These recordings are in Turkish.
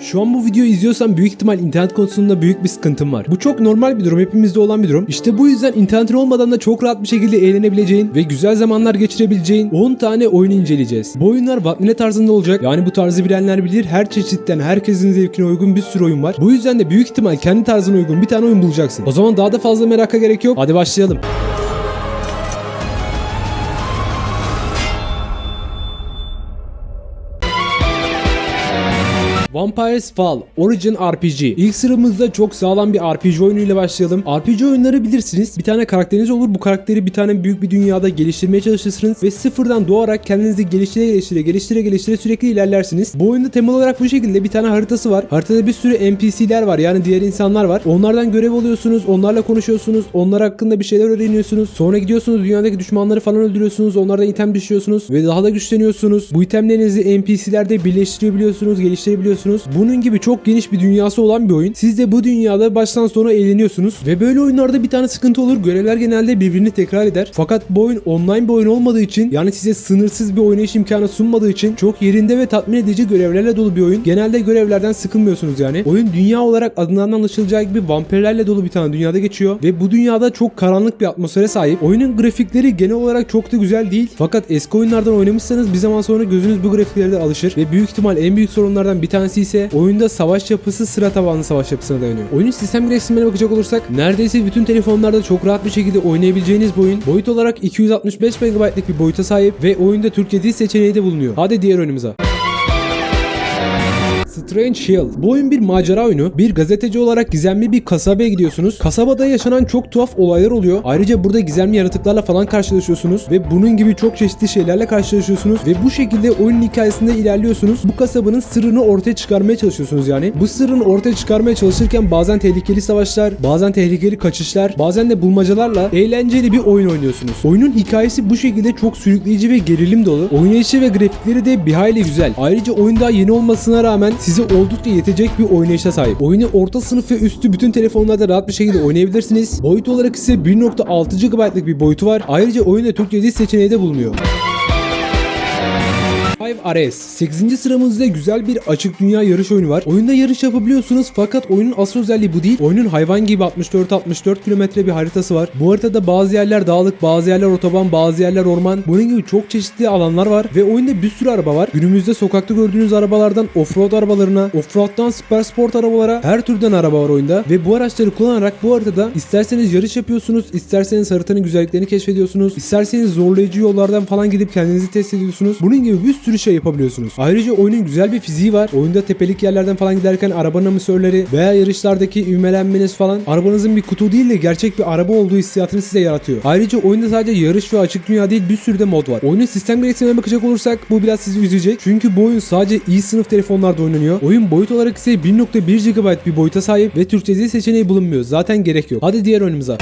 Şu an bu videoyu izliyorsan büyük ihtimal internet konusunda büyük bir sıkıntın var. Bu çok normal bir durum. Hepimizde olan bir durum. İşte bu yüzden internetin olmadan da çok rahat bir şekilde eğlenebileceğin ve güzel zamanlar geçirebileceğin 10 tane oyun inceleyeceğiz. Bu oyunlar Vatmine tarzında olacak. Yani bu tarzı bilenler bilir. Her çeşitten herkesin zevkine uygun bir sürü oyun var. Bu yüzden de büyük ihtimal kendi tarzına uygun bir tane oyun bulacaksın. O zaman daha da fazla meraka gerek yok. Hadi başlayalım. Vampires Fall Origin RPG. İlk sıramızda çok sağlam bir RPG oyunuyla başlayalım. RPG oyunları bilirsiniz. Bir tane karakteriniz olur. Bu karakteri bir tane büyük bir dünyada geliştirmeye çalışırsınız ve sıfırdan doğarak kendinizi geliştire geliştire geliştire geliştire sürekli ilerlersiniz. Bu oyunda temel olarak bu şekilde bir tane haritası var. Haritada bir sürü NPC'ler var. Yani diğer insanlar var. Onlardan görev alıyorsunuz. Onlarla konuşuyorsunuz. Onlar hakkında bir şeyler öğreniyorsunuz. Sonra gidiyorsunuz dünyadaki düşmanları falan öldürüyorsunuz. Onlardan item düşüyorsunuz ve daha da güçleniyorsunuz. Bu itemlerinizi NPC'lerde birleştirebiliyorsunuz, geliştirebiliyorsunuz. Bunun gibi çok geniş bir dünyası olan bir oyun. Siz de bu dünyada baştan sona eğleniyorsunuz. Ve böyle oyunlarda bir tane sıkıntı olur. Görevler genelde birbirini tekrar eder. Fakat bu oyun online bir oyun olmadığı için yani size sınırsız bir oynayış imkanı sunmadığı için çok yerinde ve tatmin edici görevlerle dolu bir oyun. Genelde görevlerden sıkılmıyorsunuz yani. Oyun dünya olarak adından anlaşılacağı gibi vampirlerle dolu bir tane dünyada geçiyor. Ve bu dünyada çok karanlık bir atmosfere sahip. Oyunun grafikleri genel olarak çok da güzel değil. Fakat eski oyunlardan oynamışsanız bir zaman sonra gözünüz bu grafiklere de alışır. Ve büyük ihtimal en büyük sorunlardan bir tanesi ise oyunda savaş yapısı sıra tabanlı savaş yapısına dayanıyor. Oyunun sistem gereksinimlerine bakacak olursak neredeyse bütün telefonlarda çok rahat bir şekilde oynayabileceğiniz bir oyun. Boyut olarak 265 MB'lik bir boyuta sahip ve oyunda Türkçe dil seçeneği de bulunuyor. Hadi diğer oyunumuza. Strange Hill. Bu oyun bir macera oyunu. Bir gazeteci olarak gizemli bir kasabaya gidiyorsunuz. Kasabada yaşanan çok tuhaf olaylar oluyor. Ayrıca burada gizemli yaratıklarla falan karşılaşıyorsunuz ve bunun gibi çok çeşitli şeylerle karşılaşıyorsunuz ve bu şekilde oyunun hikayesinde ilerliyorsunuz. Bu kasabanın sırrını ortaya çıkarmaya çalışıyorsunuz yani. Bu sırrını ortaya çıkarmaya çalışırken bazen tehlikeli savaşlar, bazen tehlikeli kaçışlar, bazen de bulmacalarla eğlenceli bir oyun oynuyorsunuz. Oyunun hikayesi bu şekilde çok sürükleyici ve gerilim dolu. Oynayışı ve grafikleri de bir hayli güzel. Ayrıca oyun daha yeni olmasına rağmen size oldukça yetecek bir oynayışa sahip. Oyunu orta sınıf ve üstü bütün telefonlarda rahat bir şekilde oynayabilirsiniz. Boyut olarak ise 1.6 GB'lık bir boyutu var. Ayrıca oyunda Türkçe dil seçeneği de bulunuyor. 5 RS. 8. sıramızda güzel bir açık dünya yarış oyunu var. Oyunda yarış yapabiliyorsunuz fakat oyunun asıl özelliği bu değil. Oyunun hayvan gibi 64-64 kilometre bir haritası var. Bu haritada bazı yerler dağlık, bazı yerler otoban, bazı yerler orman. Bunun gibi çok çeşitli alanlar var ve oyunda bir sürü araba var. Günümüzde sokakta gördüğünüz arabalardan offroad arabalarına, offroad'dan süper sport arabalara her türden araba var oyunda ve bu araçları kullanarak bu haritada isterseniz yarış yapıyorsunuz, isterseniz haritanın güzelliklerini keşfediyorsunuz, isterseniz zorlayıcı yollardan falan gidip kendinizi test ediyorsunuz. Bunun gibi bir sürü şey yapabiliyorsunuz. Ayrıca oyunun güzel bir fiziği var. Oyunda tepelik yerlerden falan giderken arabanın amasörleri veya yarışlardaki ivmelenmeniz falan arabanızın bir kutu değil de gerçek bir araba olduğu hissiyatını size yaratıyor. Ayrıca oyunda sadece yarış ve açık dünya değil bir sürü de mod var. Oyunun sistem gereksinimlerine bakacak olursak bu biraz sizi üzecek. Çünkü bu oyun sadece iyi sınıf telefonlarda oynanıyor. Oyun boyut olarak ise 1.1 GB bir boyuta sahip ve Türkçe dil seçeneği bulunmuyor. Zaten gerek yok. Hadi diğer oyunumuza.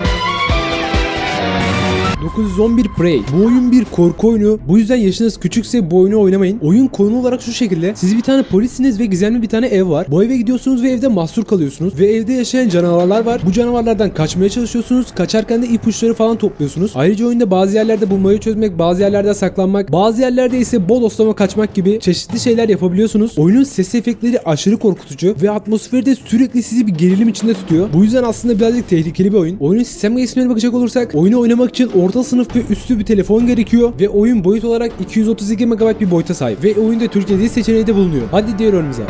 911 Prey. Bu oyun bir korku oyunu. Bu yüzden yaşınız küçükse bu oyunu oynamayın. Oyun konu olarak şu şekilde. Siz bir tane polissiniz ve gizemli bir tane ev var. Bu eve gidiyorsunuz ve evde mahsur kalıyorsunuz. Ve evde yaşayan canavarlar var. Bu canavarlardan kaçmaya çalışıyorsunuz. Kaçarken de ipuçları falan topluyorsunuz. Ayrıca oyunda bazı yerlerde bulmayı çözmek, bazı yerlerde saklanmak, bazı yerlerde ise bol oslama kaçmak gibi çeşitli şeyler yapabiliyorsunuz. Oyunun ses efektleri aşırı korkutucu ve atmosferi de sürekli sizi bir gerilim içinde tutuyor. Bu yüzden aslında birazcık tehlikeli bir oyun. Oyunun sistem gelişimlerine bakacak olursak oyunu oynamak için orta sınıf ve üstü bir telefon gerekiyor ve oyun boyut olarak 232 MB bir boyuta sahip ve oyunda Türkçe dil seçeneği de bulunuyor. Hadi diğer oyunumuza.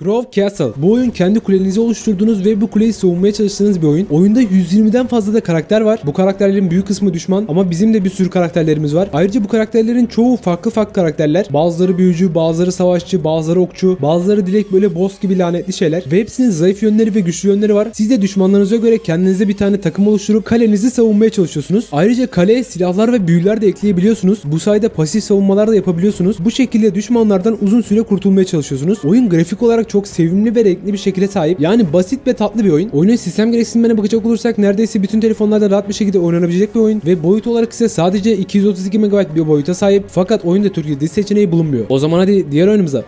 Grove Castle. Bu oyun kendi kulenizi oluşturduğunuz ve bu kuleyi savunmaya çalıştığınız bir oyun. Oyunda 120'den fazla da karakter var. Bu karakterlerin büyük kısmı düşman ama bizim de bir sürü karakterlerimiz var. Ayrıca bu karakterlerin çoğu farklı farklı karakterler. Bazıları büyücü, bazıları savaşçı, bazıları okçu, bazıları direkt böyle boss gibi lanetli şeyler. Ve hepsinin zayıf yönleri ve güçlü yönleri var. Siz de düşmanlarınıza göre kendinize bir tane takım oluşturup kalenizi savunmaya çalışıyorsunuz. Ayrıca kaleye silahlar ve büyüler de ekleyebiliyorsunuz. Bu sayede pasif savunmalar da yapabiliyorsunuz. Bu şekilde düşmanlardan uzun süre kurtulmaya çalışıyorsunuz. Oyun grafik olarak çok sevimli ve renkli bir şekilde sahip. Yani basit ve tatlı bir oyun. Oyunun sistem gereksinimlerine bakacak olursak neredeyse bütün telefonlarda rahat bir şekilde oynanabilecek bir oyun ve boyut olarak ise sadece 232 MB bir boyuta sahip fakat oyunda Türkiye dil seçeneği bulunmuyor. O zaman hadi diğer oyunumuza.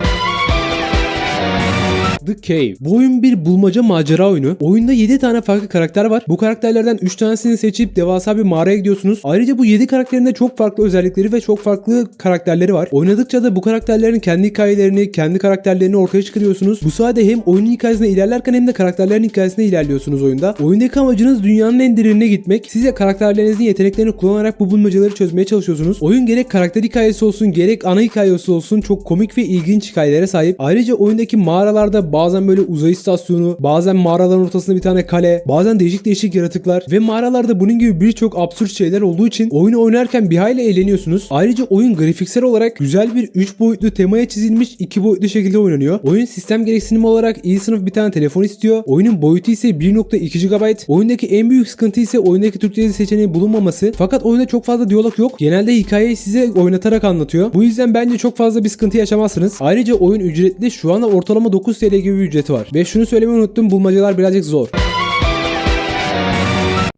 The Cave. Bu oyun bir bulmaca macera oyunu. Oyunda 7 tane farklı karakter var. Bu karakterlerden 3 tanesini seçip devasa bir mağaraya gidiyorsunuz. Ayrıca bu 7 karakterin de çok farklı özellikleri ve çok farklı karakterleri var. Oynadıkça da bu karakterlerin kendi hikayelerini, kendi karakterlerini ortaya çıkarıyorsunuz. Bu sayede hem oyunun hikayesine ilerlerken hem de karakterlerin hikayesine ilerliyorsunuz oyunda. Oyundaki amacınız dünyanın en derinine gitmek. Siz de karakterlerinizin yeteneklerini kullanarak bu bulmacaları çözmeye çalışıyorsunuz. Oyun gerek karakter hikayesi olsun gerek ana hikayesi olsun çok komik ve ilginç hikayelere sahip. Ayrıca oyundaki mağaralarda bazen böyle uzay istasyonu, bazen mağaraların ortasında bir tane kale, bazen değişik değişik yaratıklar ve mağaralarda bunun gibi birçok absürt şeyler olduğu için oyunu oynarken bir hayli eğleniyorsunuz. Ayrıca oyun grafiksel olarak güzel bir 3 boyutlu temaya çizilmiş 2 boyutlu şekilde oynanıyor. Oyun sistem gereksinimi olarak iyi sınıf bir tane telefon istiyor. Oyunun boyutu ise 1.2 GB. Oyundaki en büyük sıkıntı ise oyundaki Türkçe seçeneği bulunmaması. Fakat oyunda çok fazla diyalog yok. Genelde hikayeyi size oynatarak anlatıyor. Bu yüzden bence çok fazla bir sıkıntı yaşamazsınız. Ayrıca oyun ücretli. Şu anda ortalama 9 TL gibi bir ücreti var. Ve şunu söylemeyi unuttum. Bulmacalar birazcık zor.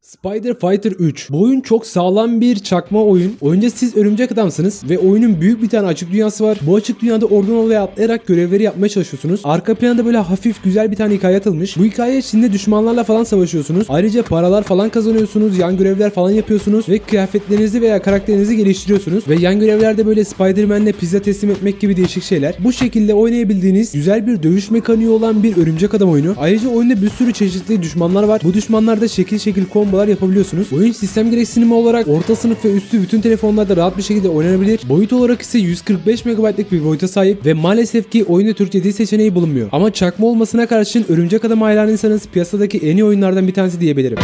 Spider Fighter 3. Bu oyun çok sağlam bir çakma oyun. Oyunca siz örümcek adamsınız ve oyunun büyük bir tane açık dünyası var. Bu açık dünyada oradan oraya atlayarak görevleri yapmaya çalışıyorsunuz. Arka planda böyle hafif güzel bir tane hikaye atılmış. Bu hikaye içinde düşmanlarla falan savaşıyorsunuz. Ayrıca paralar falan kazanıyorsunuz. Yan görevler falan yapıyorsunuz ve kıyafetlerinizi veya karakterinizi geliştiriyorsunuz. Ve yan görevlerde böyle Spider-Man'le pizza teslim etmek gibi değişik şeyler. Bu şekilde oynayabildiğiniz güzel bir dövüş mekaniği olan bir örümcek adam oyunu. Ayrıca oyunda bir sürü çeşitli düşmanlar var. Bu düşmanlarda şekil şekil kombolar yapabiliyorsunuz. Oyun sistem gereksinimi olarak orta sınıf ve üstü bütün telefonlarda rahat bir şekilde oynanabilir. Boyut olarak ise 145 MB'lık bir boyuta sahip ve maalesef ki oyunda Türkçe dil seçeneği bulunmuyor. Ama çakma olmasına karşın Örümcek Adam hayranıysanız piyasadaki en iyi oyunlardan bir tanesi diyebilirim.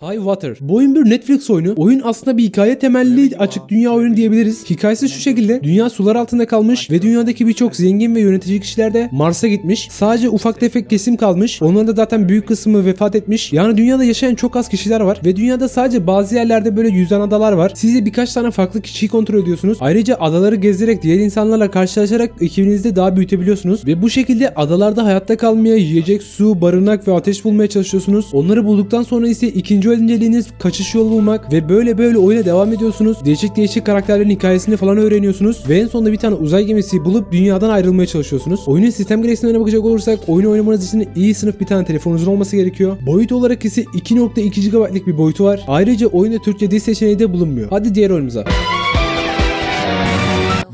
High Water. Bu oyun bir Netflix oyunu. Oyun aslında bir hikaye temelli açık dünya oyunu diyebiliriz. Hikayesi şu şekilde. Dünya sular altında kalmış ve dünyadaki birçok zengin ve yönetici kişiler de Mars'a gitmiş. Sadece ufak tefek kesim kalmış. Onların da zaten büyük kısmı vefat etmiş. Yani dünyada yaşayan çok az kişiler var ve dünyada sadece bazı yerlerde böyle yüzen adalar var. Siz de birkaç tane farklı kişiyi kontrol ediyorsunuz. Ayrıca adaları gezerek diğer insanlarla karşılaşarak ekibinizde daha büyütebiliyorsunuz ve bu şekilde adalarda hayatta kalmaya yiyecek, su, barınak ve ateş bulmaya çalışıyorsunuz. Onları bulduktan sonra ise ikinci önceliğiniz kaçış yolu bulmak ve böyle böyle oyuna devam ediyorsunuz. Değişik değişik karakterlerin hikayesini falan öğreniyorsunuz ve en sonunda bir tane uzay gemisi bulup dünyadan ayrılmaya çalışıyorsunuz. Oyunun sistem gereksinimlerine bakacak olursak oyunu oynamanız için iyi sınıf bir tane telefonunuzun olması gerekiyor. Boyut olarak ise 2.2 GB'lık bir boyutu var. Ayrıca oyunda Türkçe dil seçeneği de bulunmuyor. Hadi diğer oyunumuza.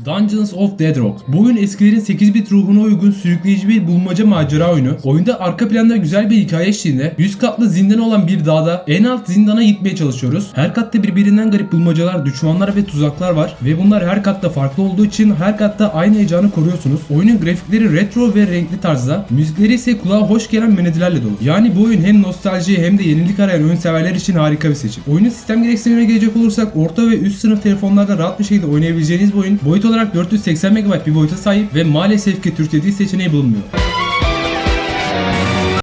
Dungeons of Deadrock. Bu oyun eskilerin 8 bit ruhuna uygun sürükleyici bir bulmaca macera oyunu. Oyunda arka planda güzel bir hikaye eşliğinde 100 katlı zindan olan bir dağda en alt zindana gitmeye çalışıyoruz. Her katta birbirinden garip bulmacalar, düşmanlar ve tuzaklar var ve bunlar her katta farklı olduğu için her katta aynı heyecanı koruyorsunuz. Oyunun grafikleri retro ve renkli tarzda, müzikleri ise kulağa hoş gelen melodilerle dolu. Yani bu oyun hem nostalji hem de yenilik arayan oyun severler için harika bir seçim. Oyunun sistem gereksinimine gelecek olursak orta ve üst sınıf telefonlarda rahat bir şekilde oynayabileceğiniz bir oyun. Boyut olarak 480 MB bir boyuta sahip ve maalesef ki Türkçe dil seçeneği bulunmuyor.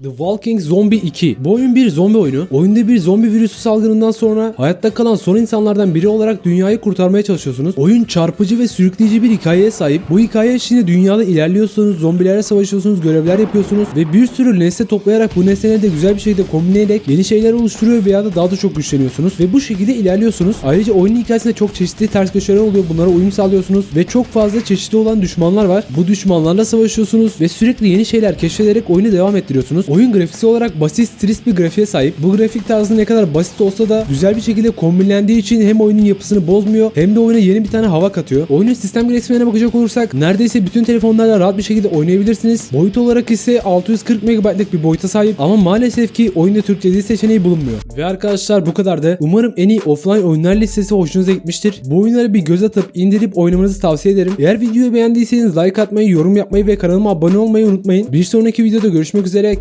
The Walking Zombie 2. Bu oyun bir zombi oyunu. Oyunda bir zombi virüsü salgınından sonra hayatta kalan son insanlardan biri olarak dünyayı kurtarmaya çalışıyorsunuz. Oyun çarpıcı ve sürükleyici bir hikayeye sahip. Bu hikaye içinde dünyada ilerliyorsunuz, zombilerle savaşıyorsunuz, görevler yapıyorsunuz ve bir sürü nesne toplayarak bu nesneleri de güzel bir şekilde kombine ederek yeni şeyler oluşturuyor veya da daha da çok güçleniyorsunuz ve bu şekilde ilerliyorsunuz. Ayrıca oyunun hikayesinde çok çeşitli ters köşeler oluyor. Bunlara uyum sağlıyorsunuz ve çok fazla çeşitli olan düşmanlar var. Bu düşmanlarla savaşıyorsunuz ve sürekli yeni şeyler keşfederek oyunu devam ettiriyorsunuz. Oyun grafiksel olarak basit stilist bir grafiğe sahip. Bu grafik tarzı ne kadar basit olsa da güzel bir şekilde kombinlendiği için hem oyunun yapısını bozmuyor hem de oyuna yeni bir tane hava katıyor. Oyunun sistem gereksinimlerine bakacak olursak neredeyse bütün telefonlarla rahat bir şekilde oynayabilirsiniz. Boyut olarak ise 640 MB'lık bir boyuta sahip ama maalesef ki oyunda Türkçe dil seçeneği bulunmuyor. Ve arkadaşlar bu kadardı. Umarım en iyi offline oyunlar listesi hoşunuza gitmiştir. Bu oyunları bir göz atıp indirip oynamanızı tavsiye ederim. Eğer videoyu beğendiyseniz like atmayı, yorum yapmayı ve kanalıma abone olmayı unutmayın. Bir sonraki videoda görüşmek üzere.